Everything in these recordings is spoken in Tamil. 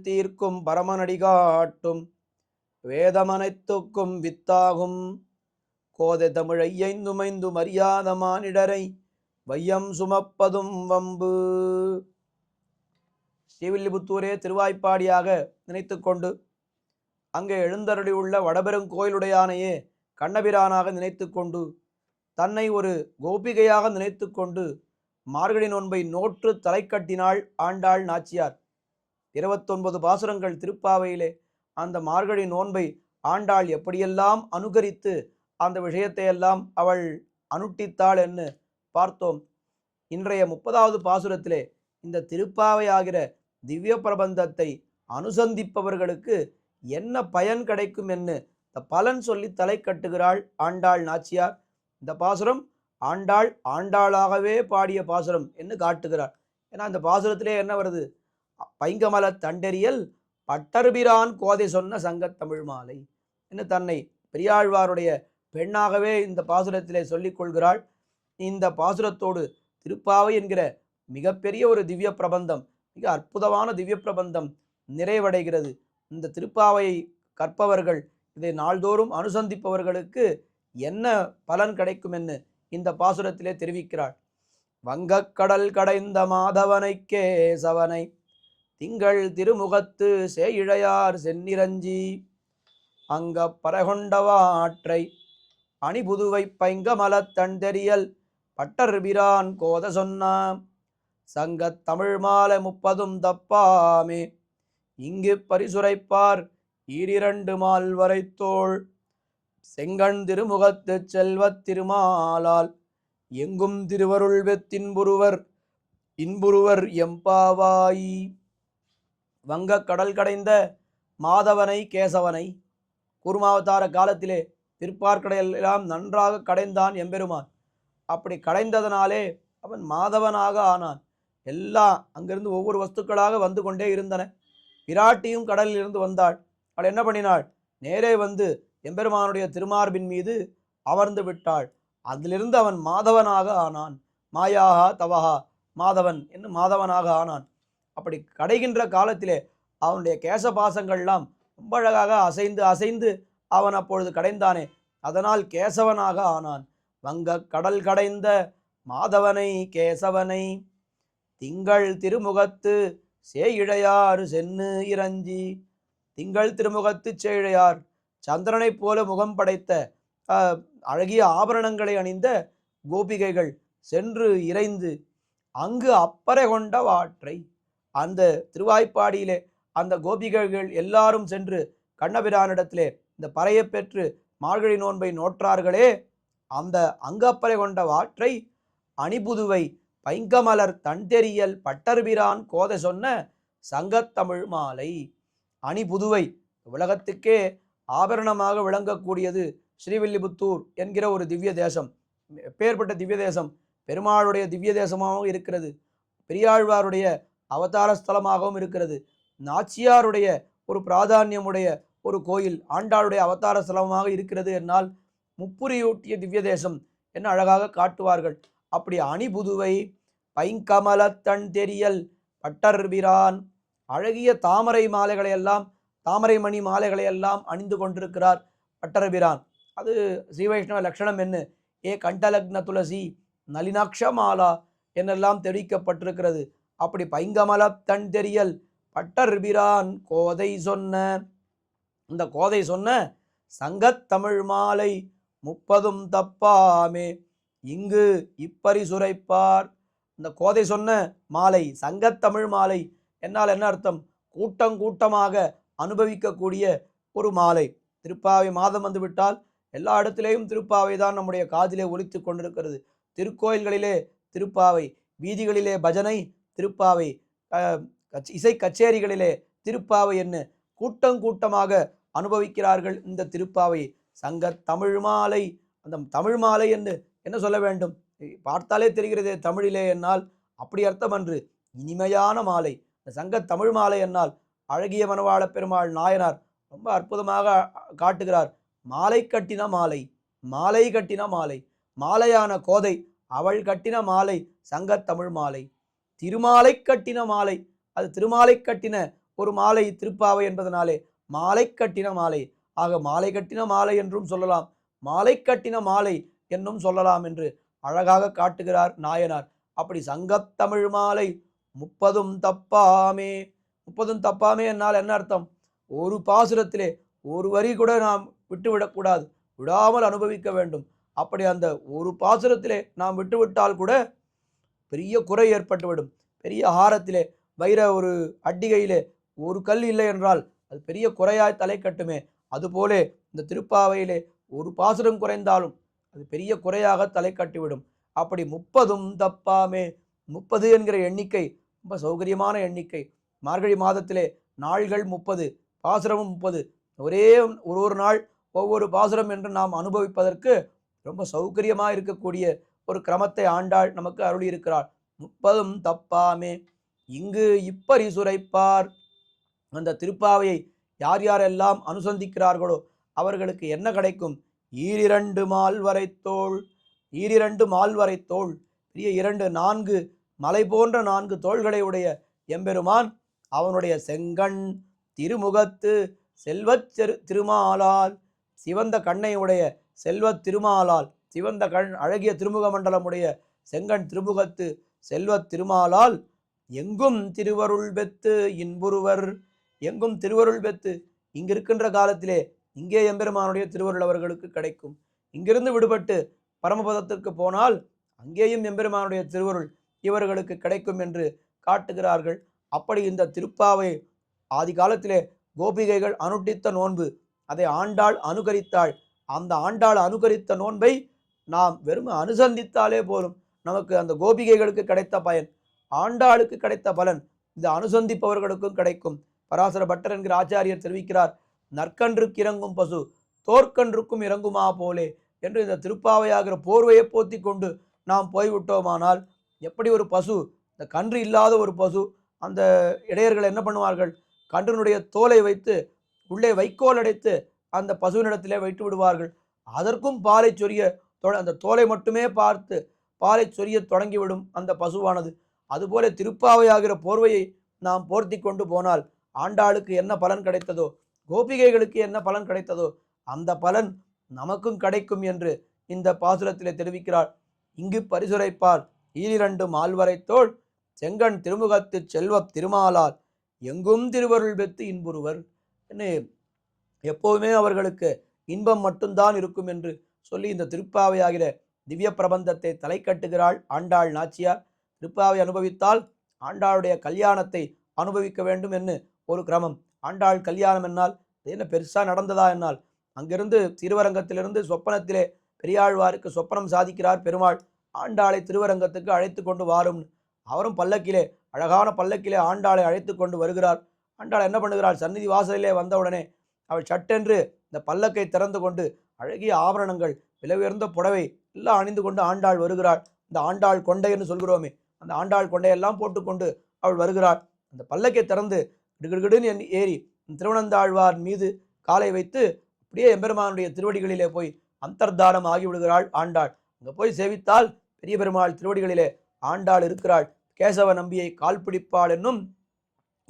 தீர்க்கும் பரமனடிகாட்டும் வேதமனைத்துக்கும் வித்தாகும். கோதை தமிழையைந்துமைந்து மரியாத மானிடரை வையம் சுமப்பதும் வம்பு. ஸ்ரீவில்லிபுத்தூரே திருவாய்ப்பாடியாக நினைத்துக்கொண்டு அங்கே எழுந்தருளியுள்ள வடபெருங்கோயிலுடையானையே கண்ணபிரானாக நினைத்துக்கொண்டு தன்னை ஒரு கோபிகையாக நினைத்துக்கொண்டு மார்கழி நோன்பை நோற்று தலை கட்டினாள் ஆண்டாள் நாச்சியார். இருபத்தொன்பது பாசுரங்கள் திருப்பாவையிலே அந்த மார்கழி நோன்பை ஆண்டாள் எப்படியெல்லாம் அனுகரித்து அந்த விஷயத்தையெல்லாம் அவள் அனுட்டித்தாள் என்று பார்த்தோம். இன்றைய முப்பதாவது பாசுரத்திலே இந்த திருப்பாவை ஆகிற திவ்ய பிரபந்தத்தை அனுசந்திப்பவர்களுக்கு என்ன பயன் கிடைக்கும் என்று இந்த பலன் சொல்லி தலை கட்டுகிறாள் ஆண்டாள் நாச்சியார். இந்த பாசுரம் ஆண்டாள் ஆண்டாளாகவே பாடிய பாசுரம் என்று காட்டுகிறார். ஏன்னா இந்த பாசுரத்திலே என்ன வருது? பைங்கமல தண்டெறியல் பட்டர்பிரான் கோதை சொன்ன சங்கத் தமிழ் மாலை. என்று தன்னை பெரியாழ்வாருடைய பெண்ணாகவே இந்த பாசுரத்திலே சொல்லிக் கொள்கிறாள். இந்த பாசுரத்தோடு திருப்பாவை என்கிற மிகப்பெரிய ஒரு திவ்ய பிரபந்தம் மிக அற்புதமான திவ்ய பிரபந்தம் நிறைவடைகிறது. இந்த திருப்பாவையை கற்பவர்கள் இதை நாள்தோறும் அனுசந்திப்பவர்களுக்கு என்ன பலன் கிடைக்கும் என்று இந்த பாசுரத்திலே தெரிவிக்கிறாள். வங்கக்கடல் கடைந்த மாதவனை கேசவனை திங்கள் திருமுகத்து சேயிழையார் செந்நிரஞ்சி அங்க பரகொண்டவாற்றை அணிபுதுவை பைங்கமலத் பட்டர் பட்டர்பிரான் கோத சொன்னாம் சங்கத் தமிழ் மாலை முப்பதும் தப்பாமே இங்கு பரிசுரைப்பார் ஈரிரண்டு மால் வரைத்தோள் செங்கண் திருமுகத்து செல்வத் திருமாலால் எங்கும் திருவருள் வெத்தின்புருவர் இன்புருவர் எம்பாவாயி வங்கக் கடல் கடைந்த மாதவனை கேசவனை குருமாவதார காலத்திலே திருப்பார்க்கடையில் நன்றாக கடைந்தான் எம்பெருமான். அப்படி கடைந்ததனாலே அவன் மாதவனாக ஆனான். எல்லாம் அங்கிருந்து ஒவ்வொரு வஸ்துக்களாக வந்து கொண்டே இருந்தன. பிராட்டியும் கடலில் இருந்து வந்தாள். அவள் என்ன பண்ணினாள்? நேரே வந்து எம்பெருமானுடைய திருமார்பின் மீது அமர்ந்து விட்டாள். அதிலிருந்து அவன் மாதவனாக ஆனான். மாயாகா தவஹா மாதவன் என்று மாதவனாக ஆனான். அப்படி கடைகின்ற காலத்திலே அவனுடைய கேசபாசங்கள்லாம் ரொம்ப அழகாக அசைந்து அசைந்து அவன் அப்பொழுது கடைந்தானே. அதனால் கேசவனாக ஆனான். வங்க கடல் கடைந்த மாதவனை கேசவனை திங்கள் திருமுகத்து சேயிழையாறு சென்னு இறஞ்சி திங்கள் திருமுகத்து சேழையார் சந்திரனைப் போல முகம் படைத்த அழகிய ஆபரணங்களை அணிந்த கோபிகைகள் சென்று இறைந்து அங்கு அப்பறை கொண்ட வாற்றை அந்த திருவாய்ப்பாடியிலே அந்த கோபிகர்கள் எல்லாரும் சென்று கண்ணபிரானிடத்திலே இந்த பறையை பெற்று மார்கழி நோன்பை நோற்றார்களே அந்த அங்கப்பறை கொண்ட வாற்றை அணிபுதுவை பைங்கமலர் தண்டெறியல் பட்டர்பிரான் கோதை சொன்ன சங்கத்தமிழ் மாலை. அணிபுதுவை உலகத்துக்கே ஆபரணமாக விளங்கக்கூடியது ஸ்ரீவில்லிபுத்தூர் என்கிற ஒரு திவ்ய தேசம். எப்பேற்பட்ட திவ்ய தேசம். பெருமாளுடைய திவ்ய தேசமாகவும் இருக்கிறது. பெரியாழ்வாருடைய அவதார ஸ்தலமாகவும் இருக்கிறது. நாச்சியாருடைய ஒரு பிராதானியமுடைய ஒரு கோயில் ஆண்டாளுடைய அவதார ஸ்தலமாக இருக்கிறது என்னால் முப்புரியூட்டிய திவ்ய தேசம் என்ன அழகாக காட்டுவார்கள். அப்படி அணிபுதுவை பைங்கமலத்தன் தெரியல் பட்டர்பிரான் அழகிய தாமரை மாலைகளை எல்லாம் தாமரை மணி மாலைகளை எல்லாம் அணிந்து கொண்டிருக்கிறார் பட்டர்பிரான். அது ஸ்ரீ வைஷ்ணவ லட்சணம் என்ன? ஏ கண்டலக்ன துளசி நளினாட்ச மாலா என்னெல்லாம் தெரிவிக்கப்பட்டிருக்கிறது அப்படி பைங்கமல தன் தெரியல் பட்டர்பிரான் கோதை சொன்ன. இந்த கோதை சொன்ன சங்கத்தமிழ் மாலை முப்பதும் தப்பாமே. இங்கு இப்பரிசுரைப்பார். இந்த கோதை சொன்ன மாலை சங்கத்தமிழ் மாலை என்னால் என்ன அர்த்தம்? கூட்டம் கூட்டமாக அனுபவிக்கக்கூடிய ஒரு மாலை. திருப்பாவை மாதம் வந்துவிட்டால் எல்லா இடத்திலேயும் திருப்பாவை தான் நம்முடைய காதிலே ஒலித்து கொண்டிருக்கிறது. திருக்கோயில்களிலே திருப்பாவை வீதிகளிலே பஜனை திருப்பாவை இசை கச்சேரிகளிலே திருப்பாவை என்ன கூட்டம் கூட்டமாக அனுபவிக்கிறார்கள் இந்த திருப்பாவை. சங்க தமிழ் மாலை அந்த தமிழ் மாலை என்று என்ன சொல்ல வேண்டும்? பார்த்தாலே தெரிகிறதே தமிழிலே என்னால் அப்படி அர்த்தம் அன்று இனிமையான மாலை. இந்த சங்க தமிழ் மாலை என்னால் அழகிய மனவாள பெருமாள் நாயனார் ரொம்ப அற்புதமாக காட்டுகிறார். மாலை கட்டின மாலை மாலை கட்டின மாலை மாலையான கோதை அவள் கட்டின மாலை சங்கத் தமிழ் மாலை. திருமாலை கட்டின மாலை. அது திருமாலை கட்டின ஒரு மாலை திருப்பாவை என்பதனாலே மாலை கட்டின மாலை. ஆக மாலை கட்டின மாலை என்றும் சொல்லலாம். மாலை கட்டின மாலை என்னும் சொல்லலாம் என்று அழகாக காட்டுகிறார் நாயனார். அப்படி சங்கத்தமிழ் மாலை முப்பதும் தப்பாமே. முப்பதும் தப்பாமே என்னால் என்ன அர்த்தம்? ஒரு பாசுரத்திலே ஒரு வரி கூட நாம் விட்டுவிடக்கூடாது விடாமல் அனுபவிக்க வேண்டும். அப்படி அந்த ஒரு பாசுரத்திலே நாம் விட்டுவிட்டால் கூட பெரிய குறை ஏற்பட்டுவிடும். பெரிய ஆரத்திலே வைர ஒரு அட்டிகையிலே ஒரு கல் இல்லை என்றால் அது பெரிய குறையாய் தலை கட்டுமே. அதுபோலே இந்த திருப்பாவையிலே ஒரு பாசுரம் குறைந்தாலும் அது பெரிய குறையாக தலை கட்டிவிடும். அப்படி முப்பதும் தப்பாமே. முப்பது என்கிற எண்ணிக்கை ரொம்ப சௌகரியமான எண்ணிக்கை. மார்கழி மாதத்திலே நாள்கள் முப்பது பாசுரமும் முப்பது. ஒரே ஒரு ஒரு நாள் ஒவ்வொரு பாசுரம் என்று நாம் அனுபவிப்பதற்கு ரொம்ப சௌகரியமாக இருக்கக்கூடிய ஒரு கிரமத்தை ஆண்டாள் நமக்கு அருளி இருக்கிறாள் முப்பதும் தப்பாமே. இங்கு இப்பறி சுரைப்பார். அந்த திருப்பாவையை யார் யாரெல்லாம் அனுசந்திக்கிறார்களோ அவர்களுக்கு என்ன கிடைக்கும்? ஈரிரண்டு மால்வரை தோல் ஈரிரண்டு மால்வரை தோல் பெரிய இரண்டு நான்கு மலை போன்ற நான்கு தோள்களை உடைய எம்பெருமான் அவனுடைய செங்கண் திருமுகத்து செல்வச் செரு திருமாலால் சிவந்த கண்ணை உடைய செல்வத் திருமாலால் சிவந்த கண் அழகிய திருமுக மண்டலமுடைய செங்கண் திருமுகத்து செல்வத் திருமாலால் எங்கும் திருவருள் பெத்து இன்புருவர் எங்கும் திருவருள் பெத்து இங்கு இருக்கின்ற காலத்திலே இங்கே எம்பெருமானுடைய திருவருள் அவர்களுக்கு கிடைக்கும். இங்கிருந்து விடுபட்டு பரமபதத்திற்கு போனால் அங்கேயும் எம்பெருமானுடைய திருவருள் இவர்களுக்கு கிடைக்கும் என்று காட்டுகிறார்கள். அப்படி இந்த திருப்பாவை ஆதி காலத்திலே கோபிகைகள் அனுட்டித்த நோன்பு அதை ஆண்டாள் அனுகரித்தாள். அந்த ஆண்டாள் அனுகரித்த நோன்பை நாம் வெறும் அனுசந்தித்தாலே போதும். நமக்கு அந்த கோபிகைகளுக்கு கிடைத்த பயன் ஆண்டாளுக்கு கிடைத்த பலன் இந்த அனுசந்திப்பவர்களுக்கும் கிடைக்கும். பராசர பட்டர் என்கிற ஆச்சாரியர் தெரிவிக்கிறார் நற்கன்றுக்கு இறங்கும் பசு தோற்கன்றுக்கும் இறங்குமா போலே? என்று இந்த திருப்பாவையாகிற போர்வையை போத்தி கொண்டு நாம் போய்விட்டோமானால் எப்படி ஒரு பசு இந்த கன்று இல்லாத ஒரு பசு அந்த இடையர்கள் என்ன பண்ணுவார்கள்? கன்றினுடைய தோலை வைத்து உள்ளே வைக்கோல் அடைத்து அந்த பசுவினிடத்திலே வைத்து விடுவார்கள். அதற்கும் பாலை சொரிய அந்த தோலை மட்டுமே பார்த்து பாலை சொரிய தொடங்கிவிடும் அந்த பசுவானது. அதுபோல திருப்பாவையாகிற போர்வையை நாம் போர்த்தி கொண்டு போனால் ஆண்டாளுக்கு என்ன பலன் கிடைத்ததோ கோபிகைகளுக்கு என்ன பலன் கிடைத்ததோ அந்த பலன் நமக்கும் கிடைக்கும் என்று இந்த பாசுரத்திலே தெரிவிக்கிறார் இங்கு பரிசுரைப்பார் ஈரிரண்டு மால்வரைத்தோள் செங்கன் திருமுகத்து செல்வத் திருமாலால் எங்கும் திருவருள் பெற்று இன்புறுவர். என்று எப்போவுமே அவர்களுக்கு இன்பம் மட்டும்தான் இருக்கும் என்று சொல்லி இந்த திருப்பாவையாகிற திவ்ய பிரபந்தத்தை தலை கட்டுகிறாள் ஆண்டாள் நாச்சியார். திருப்பாவை அனுபவித்தால் ஆண்டாளுடைய கல்யாணத்தை அனுபவிக்க வேண்டும் என்று ஒரு கிரமம். ஆண்டாள் கல்யாணம் என்னால் இது என்ன பெருசாக நடந்ததா என்னால். அங்கிருந்து திருவரங்கத்திலிருந்து சொப்பனத்திலே பெரியாழ்வாருக்கு சொப்பனம் சாதிக்கிறார் பெருமாள். ஆண்டாளை திருவரங்கத்துக்கு அழைத்து கொண்டு வாரும். அவரும் பல்லக்கிலே அழகான பல்லக்கிலே ஆண்டாளை அழைத்து கொண்டு வருகிறார். ஆண்டாள் என்ன பண்ணுகிறாள்? சந்நிதி வாசலிலே வந்தவுடனே அவள் சட்டென்று இந்த பல்லக்கை திறந்து கொண்டு அழகிய ஆபரணங்கள் விலை உயர்ந்த புடவை எல்லாம் அணிந்து கொண்டு ஆண்டாள் வருகிறாள். இந்த ஆண்டாள் கொண்டைன்னு சொல்கிறோமே அந்த ஆண்டாள் கொண்டையெல்லாம் போட்டுக்கொண்டு அவள் வருகிறாள். அந்த பல்லக்கை திறந்து கிடுகிடுன்னு ஏறி திருவனந்தாழ்வார் மீது காலை வைத்து அப்படியே எம்பெருமானுடைய திருவடிகளிலே போய் அந்தர்தானம் ஆகிவிடுகிறாள் ஆண்டாள். அங்கே போய் சேவித்தால் பெரிய பெருமாள் திருவடிகளிலே ஆண்டாள் இருக்கிறாள். கேசவ நம்பியை கால் பிடிப்பாள் என்னும்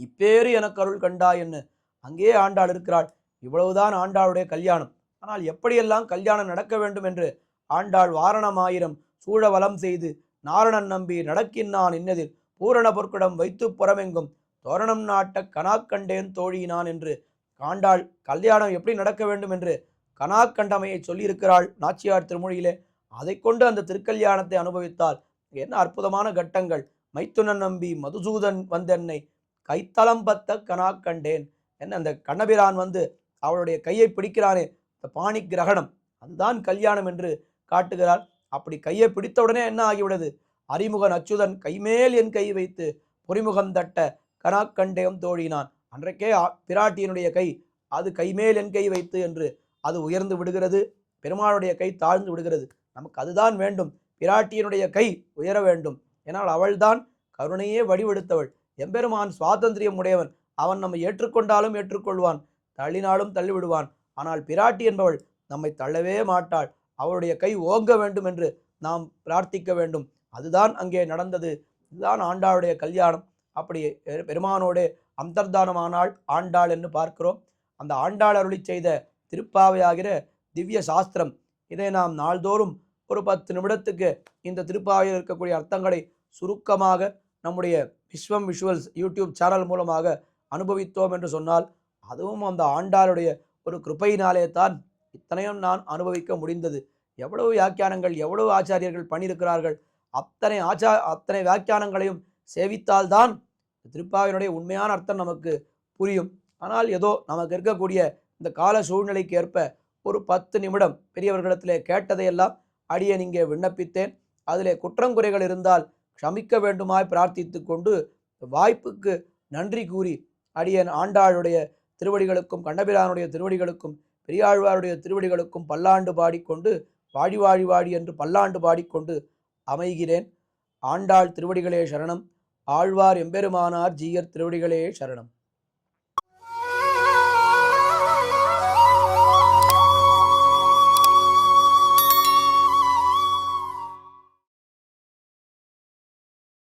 இப்பேறு எனக்கு அருள் கண்டா என்று அங்கேயே ஆண்டாள் இருக்கிறாள். இவ்வளவுதான் ஆண்டாளுடைய கல்யாணம். ஆனால் எப்படியெல்லாம் கல்யாணம் நடக்க வேண்டும் என்று ஆண்டாள் வாரணமாயிரம் சூழ வலம் செய்து நாரணன் நம்பி நடக்கின்னான் இன்னதில் பூரண பொற்குடம் வைத்து புறமெங்கும் தோரணம் நாட்ட கனாக்கண்டேன் தோழியினான் என்று காண்டாள் கல்யாணம் எப்படி நடக்க வேண்டும் என்று கனாக்கண்டமையை சொல்லியிருக்கிறாள் நாச்சியார் திருமொழியிலே. அதை கொண்டு அந்த திருக்கல்யாணத்தை அனுபவித்தால் என்ன அற்புதமான கட்டங்கள். மைத்துனன் நம்பி மதுசூதன் வந்தென்னை கைத்தளம் பத்த கனாக்கண்டேன் என்ன அந்த கண்ணபிரான் வந்து அவளுடைய கையை பிடிக்கிறானே இந்த பாணி கிரகணம் அதுதான் கல்யாணம் என்று காட்டுகிறார் அப்படி கையை பிடித்தவுடனே என்ன ஆகிவிடுது? அறிமுகன் அச்சுதன் கைமேல் என் கை வைத்து பொறிமுகம் தட்ட கனாக்கண்டேயம் தோழினான். அன்றைக்கே பிராட்டியினுடைய கை அது கைமேல் என் கை வைத்து என்று அது உயர்ந்து விடுகிறது. பெருமாளுடைய கை தாழ்ந்து விடுகிறது. நமக்கு அதுதான் வேண்டும். பிராட்டியினுடைய கை உயர வேண்டும். ஏனால் அவள்தான் கருணையே வடிவெடுத்தவள். எம்பெருமான் சுவாதந்திரியம் உடையவன். அவன் நம்மை ஏற்றுக்கொண்டாலும் ஏற்றுக்கொள்வான். தள்ளினாலும் தள்ளிவிடுவான். ஆனால் பிராட்டி என்பவள் நம்மை தள்ளவே மாட்டாள். அவளுடைய கை ஓங்க வேண்டும் என்று நாம் பிரார்த்திக்க வேண்டும். அதுதான் அங்கே நடந்தது. இதுதான் ஆண்டாளுடைய கல்யாணம். அப்படி பெருமானோடு பெருமானோடே அந்தர்தானமானாள் ஆண்டாள் என்று பார்க்கிறோம். அந்த ஆண்டாள் அருளி செய்த திருப்பாவையாகிற திவ்ய சாஸ்திரம். இதை நாம் நாள்தோறும் ஒரு பத்து நிமிடத்துக்கு இந்த திருப்பாவையில் இருக்கக்கூடிய அர்த்தங்களை சுருக்கமாக நம்முடைய விஸ்வம் விஷுவல்ஸ் யூடியூப் சேனல் மூலமாக அனுபவித்தோம் என்று சொன்னால் அதுவும் அந்த ஆண்டாளுடைய ஒரு கிருபையினாலே தான் இத்தனையும் நான் அனுபவிக்க முடிந்தது. எவ்வளவு வியாக்கியானங்கள் எவ்வளவு ஆச்சாரியர்கள் பண்ணியிருக்கிறார்கள். அத்தனை ஆச்சா அத்தனை வியாக்கியானங்களையும் சேவித்தால்தான் திருப்பாவினுடைய உண்மையான அர்த்தம் நமக்கு புரியும். ஆனால் ஏதோ நமக்கு இருக்கக்கூடிய இந்த கால சூழ்நிலைக்கு ஏற்ப ஒரு பத்து நிமிடம் பெரியவர்களிடத்திலே கேட்டதையெல்லாம் அடியை இங்கே விண்ணப்பித்தேன். அதிலே குற்றங்குறைகள் இருந்தால் க்ஷமிக்க வேண்டுமாய் பிரார்த்தித்து கொண்டு வாய்ப்புக்கு நன்றி கூறி அடியன் ஆண்டாளுடைய திருவடிகளுக்கும் கண்ணபிரானுடைய திருவடிகளுக்கும் பெரியாழ்வாருடைய திருவடிகளுக்கும் பல்லாண்டு பாடிக்கொண்டு வாடி வாடி வாடி என்று பல்லாண்டு பாடிக்கொண்டு அமைகிறேன். ஆண்டாள் திருவடிகளே சரணம். ஆழ்வார் எம்பெருமானார் ஜீயர் திருவடிகளே சரணம்.